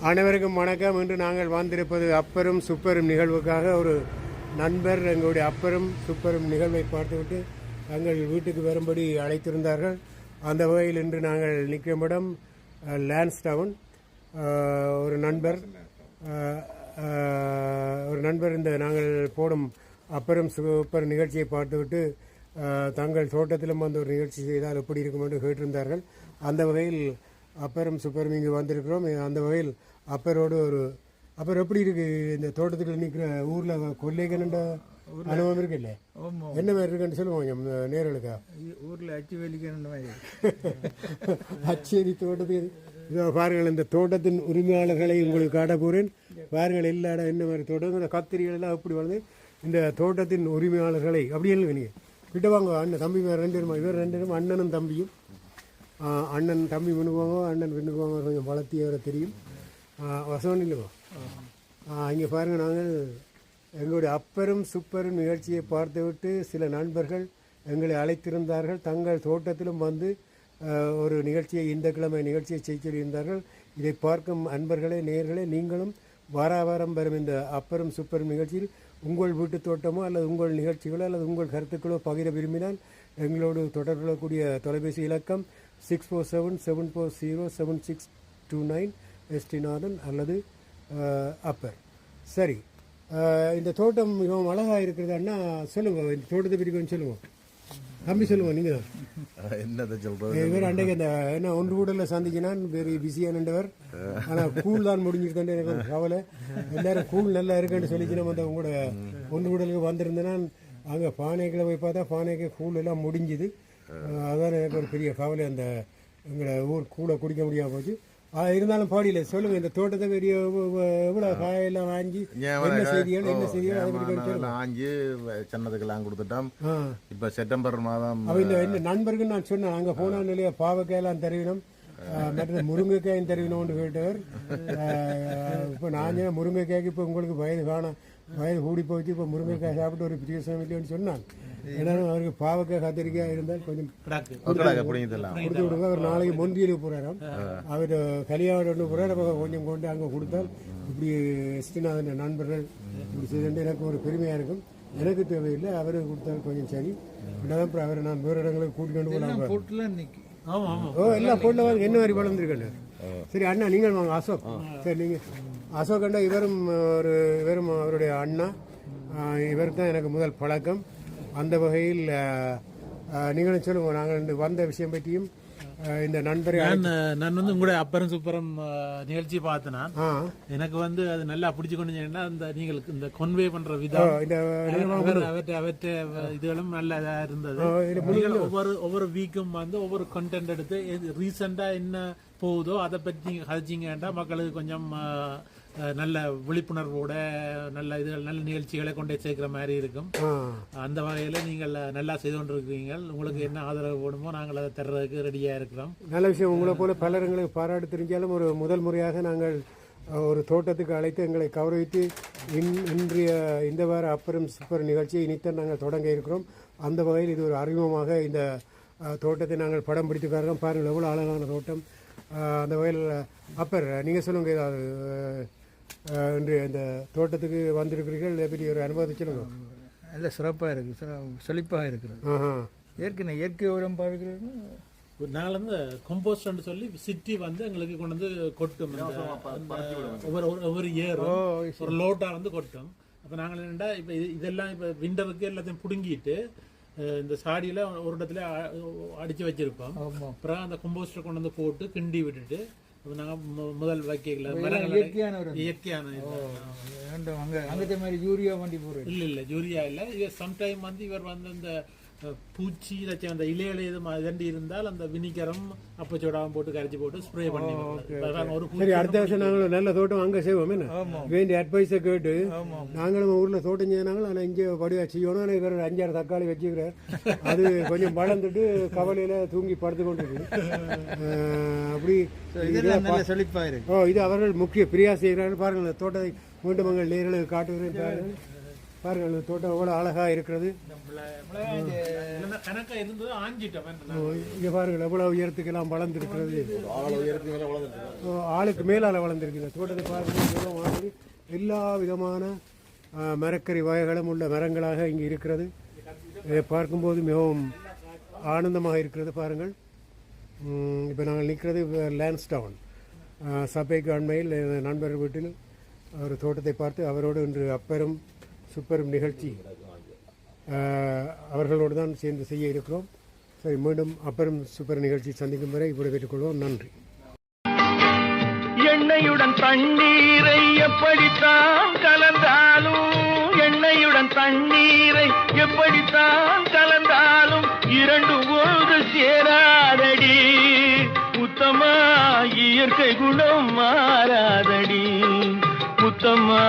அனைவருக்கும் வணக்கம். இன்று நாங்கள் வந்திருப்பது அப்பரும் சுப்பரும் நிகழ்வுக்காக ஒரு நண்பர் எங்களுடைய அப்பரும் சுப்பரும் நிகழ்வை பார்த்துவிட்டு தங்கள் வீட்டுக்கு வரும்படி அழைத்திருந்தார்கள். அந்த வகையில் இன்று நாங்கள் நிற்கும் இடம் அஹ், ஒரு நண்பர் ஒரு நண்பர் இந்த நாங்கள் போடும் அப்பரும் சூப்பர் நிகழ்ச்சியை பார்த்துவிட்டு தங்கள் தோட்டத்திலும் வந்து ஒரு நிகழ்ச்சி செய்தால் எப்படி இருக்கும் என்று கேட்டிருந்தார்கள். அந்த வகையில் அப்பரும் சூப்பரும் இங்கு வந்திருக்கிறோம். அந்த வகையில் அப்பரோடு ஒரு அப்பர் எப்படி இருக்கு? இந்த தோட்டத்துக்குள்ள நிற்கிற ஊரில் கொல்லைகண்ட அனுபவம் இருக்குல்ல ஆமாம் என்ன மாதிரி இருக்குன்னு சொல்லுவோம் நேர்களுக்கா. ஊரில் அச்சு வேலிக்கிற மாதிரி அச்சேரி தோட்டத்தில் இதோ பாருங்கள் இந்த தோட்டத்தின் உரிமையாளர்களை உங்களுக்கு காட்ட போகிறேன் பாருங்கள் எல்லா இடம் என்ன மாதிரி தோட்டம் இந்த கத்திரிகள் எல்லாம் எப்படி வளர்ந்து இந்த தோட்டத்தின் உரிமையாளர்களை அப்படி இல்லை நீங்கள் கிட்ட வாங்க அண்ணன் தம்பி ரெண்டு பேரும்? இவர் ரெண்டு பேரும் அண்ணனும் தம்பியும். அண்ணன் தம்பி முன்னுக்குவாங்க அண்ணன் பின்னுக்குவாங்க கொஞ்சம் வளர்த்தி அவரை தெரியும். வசவன் இல்லைவா இங்கே பாருங்கள் நாங்கள் எங்களுடைய அப்பரும் சுப்பரும் நிகழ்ச்சியை பார்த்துவிட்டு சில நண்பர்கள் எங்களை அழைத்திருந்தார்கள். தங்கள் தோட்டத்திலும் வந்து ஒரு நிகழ்ச்சியை இந்த கிழமை நிகழ்ச்சியை செய்ய சொல்லியிருந்தார்கள் இதை பார்க்கும் அன்பர்களே நேர்களே நீங்களும் வாராவாரம் பெறும் வரும் இந்த அப்பரும் சுப்பரும் நிகழ்ச்சியில் உங்கள் வீட்டு தோட்டமோ அல்லது உங்கள் நிகழ்ச்சிகளோ அல்லது உங்கள் கருத்துக்களோ பகிர விரும்பினால் எங்களோடு தொடர்பு கொள்ளக்கூடிய தொலைபேசி இலக்கம் six four seven seven four zero seven six two nine ST Nathan அல்லது அப்பர் சரி. இந்த தோட்டம் மிகவும் அழகாக இருக்கிறது அண்ணா சொல்லுங்க இந்த தோட்டத்தை பற்றி கொஞ்சம் சொல்லுங்க. தம்பி சொல்லுங்க நீங்கள் தான். என்னத்தை சொல்றது? இவர் அன்றைக்கு அந்த என்ன ஒன்று கூடல சந்திச்சினான் வெரி பிஸியானவர் ஆனால் கூழ் தான் முடிஞ்சிருந்தேன் எனக்கு ஒரு கவலை. எல்லாரும் கூழ் நல்லா இருக்குன்னு சொல்லிச்சு நம்ம அந்த உங்களோட ஒன்று கூடலுக்கு வந்திருந்தேன்னா அங்கே பானைகளை போய் பார்த்தா பானைக்கு கூழ் எல்லாம் முடிஞ்சுது. அதான் எனக்கு ஒரு பெரிய கவலை அந்த எங்களை ஊர் கூழை குடிக்க முடியாம போச்சு. ஆ, இருந்தாலும் பாடியில சொல்லுங்க இந்த தோட்டத்தை பெரிய எவ்வளோ காயெல்லாம் வாங்கி என்ன செய்திகள் என்ன சொல்லுங்க. ஆஞ்சு சின்னதுக்கெல்லாம் கொடுத்துட்டோம். இப்ப செப்டம்பர் மாதம் அவ இந்த இந்த நண்பருக்கு நான் சொன்னேன் அங்க போனா இல்லையா பாவக்காயெல்லாம் தருவினோம். மற்ற முருங்கைக்காயும் தருவினோம்னு கேட்டவர். இப்போ நான் முருங்கைக்காய்க்கு இப்போ உங்களுக்கு வயது காணும் வயது கூடி போச்சு இப்போ முருங்கைக்காய் சாப்பிட்டு ஒரு பிரியோசனம் இல்லைன்னு சொன்னான் ஏன்னா அவருக்கு பாவக்காய் கத்திரிக்காய் இருந்தால் கொஞ்சம் கொடுத்து விடுங்க. அவர் நாளைக்கு மொந்தியில் போகிறாராம் அவர் கலியாவோட ஒன்று போகிறார் அப்போ கொஞ்சம் கொண்டு அங்கே கொடுத்தால் இப்படி எஸ்டிநாதன் நண்பர்கள் இப்படி செய்து எனக்கு ஒரு பெருமையாக இருக்கும். எனக்கு தேவையில்லை. அவருக்கு கொடுத்தால் கொஞ்சம் சரி. அப்புறம் அவரை நான் வேறு இடங்களுக்கு கூட்டிட்டு போகலாம் ஓ எல்லாம் போட்டில் வாங்க என்ன மாதிரி வளர்ந்துருக்கல சரி அண்ணா நீங்கள் வாங்க. அசோக். சரி நீங்கள் அசோக் அண்ணா இவரும் ஒரு இவரும் அவருடைய அண்ணா. இவருக்கு தான் எனக்கு முதல் பழக்கம். அந்த வகையில் நீங்களும் சொல்லுங்க நாங்கள் வந்த விஷயம் பற்றியும் இந்த நண்பரை நான் வந்து உங்களுடைய அப்பறம் சூப்பரம் நிகழ்ச்சி பார்த்தேன்? நான். ஆ. எனக்கு வந்து அது நல்லா பிடிச்சு கொண்டு அந்த நீங்கள் இந்த கொன்வே பண்ற விதம் இந்த அவற்றை அவற்றை இதுகளும் நல்ல இருந்தது. நீங்கள் ஒவ்வொரு ஒவ்வொரு வீக்கும் வந்து ஒவ்வொரு கண்டென்ட் எடுத்து ரீசெண்டா என்ன போகுதோ அதை பற்றி நீங்க கதைச்சிங்கன்னா மக்களுக்கு கொஞ்சம் நல்ல விழிப்புணர்வோட நல்ல இதுகள் நல்ல நிகழ்ச்சிகளை கொண்டே சேர்க்கிற மாதிரி இருக்கும். அந்த வகையில நீங்கள் நல்லா செய்து கொண்டிருக்கிறீங்க உங்களுக்கு என்ன ஆதரவு வேணுமோ நாங்கள் அதை தர்றதுக்கு ரெடியா இருக்கிறோம். நல்ல விஷயம். உங்களை போல பலர் எங்களுக்கு பாராட்டு தெரிஞ்சாலும் ஒரு முதல் முறையாக நாங்கள் ஒரு தோட்டத்துக்கு அழைத்து எங்களை கௌரவித்து இன் இன்றைய இந்த வார அப்பறம் சூப்பர் நிகழ்ச்சியை இனித்தான் நாங்கள் தொடங்க இருக்கிறோம். அந்த வகையில் இது ஒரு அறிமுகமாக இந்த தோட்டத்தை நாங்கள் படம் பிடித்து காரணம் பாருங்கள் எவ்வளோ அழகான தோட்டம். அந்த வகையில் அப்பர் நீங்கள் சொல்லுங்கள் ஏதாவது இன்று இந்த தோட்டத்துக்கு வந்திருக்கிறீர்கள் பற்றி ஒரு அனுபவத்தை சொல்லுங்க. நல்ல சிறப்பாக இருக்குது செழிப்பாக இருக்குது ஏற்கனவே இயற்கை உரம் பாவிக்கிறது நாங்கள் வந்து கம்போஸ்ட் சொல்லி சிட்டி வந்து எங்களுக்கு கொண்டு வந்து கொட்டும். ஒவ்வொரு ஒவ்வொரு- இயர் ஒரு லோட்டா வந்து கொட்டும். அப்ப நாங்கள் என்னடா இப்ப இது- இதெல்லாம் இப்ப விண்டருக்கு எல்லாத்தையும் புடுங்கிட்டு இந்த சாடியில ஒரு இடத்துல அ- அடிச்சு வச்சிருப்போம். அப்புறம் அந்த கம்போஸ்டர் கொண்டு வந்து போட்டு கிண்டி விட்டுட்டு அப்ப நாங்க மு- முதல் வைக்கல. இயற்கையான இயற்கையான அங்கே அங்கே மாதிரி யூரியா வண்டி போடுறது இல்ல இல்ல யூரியா இல்ல. சம்டைம் வந்து இவர் வந்து இந்த பூச்சி இதாச்சும் அந்த இலையில இது இதண்டி இருந்தால் அந்த வினிகரம் அப்பச்சோடாவும் போட்டு கரைச்சி போட்டு ஸ்ப்ரே பண்ணி ஒரு சரி அடுத்த வருஷம் நாங்கள் நல்ல தோட்டம் அங்கே செய்வோம் என்ன? வேண்டிய அட்வைஸை கேட்டு நாங்களும் ஊரில் தோட்டம் செய்யனாங்களும் ஆனால் இங்கே படிவா செய்யணும் ஆனால் இவர் அஞ்சாறு தக்காளி வச்சுக்கிறார் அது கொஞ்சம் வளர்ந்துட்டு கவலையில் தூங்கி படுத்து கொண்டு அப்படி செழிப்பாக இருக்கு. ஓ இது அவர்கள் முக்கிய பிரியா செய்கிறார்கள். பாருங்கள் தோட்டத்தை மீண்டும் உங்கள் நேரில் காட்டுகிறேன் பாருங்கள் பாருங்கள் இந்த தோட்டம் எவ்வளோ அழகாக இருக்கிறது. இங்கே பாருங்கள் எவ்வளோ உயரத்துக்கெல்லாம் வளர்ந்துருக்கிறது. ஆளுக்கு மேலால் வளர்ந்துருக்கு இந்த தோட்டத்தை பார்க்கும்போது மிகவும் ஆனது எல்லா விதமான மரக்கறி வகைகளும் உள்ள மரங்களாக இங்கே இருக்கிறது. இதை பார்க்கும்போது மிகவும் ஆனந்தமாக இருக்கிறது பாருங்கள். இப்போ நாங்கள் நிற்கிறது லேன்ஸ்டவுன் சபைக்கு அண்மையில் நண்பர் வீட்டில் ஒரு தோட்டத்தை பார்த்து அவரோடு இன்று அப்பெரும் சுப்பெரும் நிகழ்ச்சி. அவர்களோடு தான் சேர்ந்து செய்ய இருக்கிறோம். சரி மீண்டும் அப்பெரும் சூப்பர் நிகழ்ச்சி சந்திக்கும் வரை இப்படி பெற்றுக்கொள்வோம் நன்றி. எண்ணெயுடன் தண்ணீரை எப்படித்தான் கலந்தாலும் எண்ணெயுடன் தண்ணீரை எப்படித்தான் உத்தமா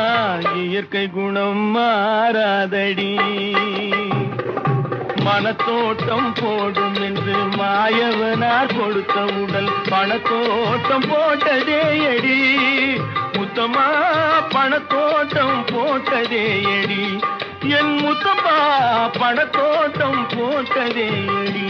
இயற்கை குணம் மாறாதடி. மனத்தோட்டம் போடும் என்று மாயவனார் கொடுத்த உடல் பணத்தோட்டம் போட்டதே எடி முத்தமா பணத்தோட்டம் போட்டதே எடி என் முத்தமா பணத்தோட்டம் போட்டதே எடி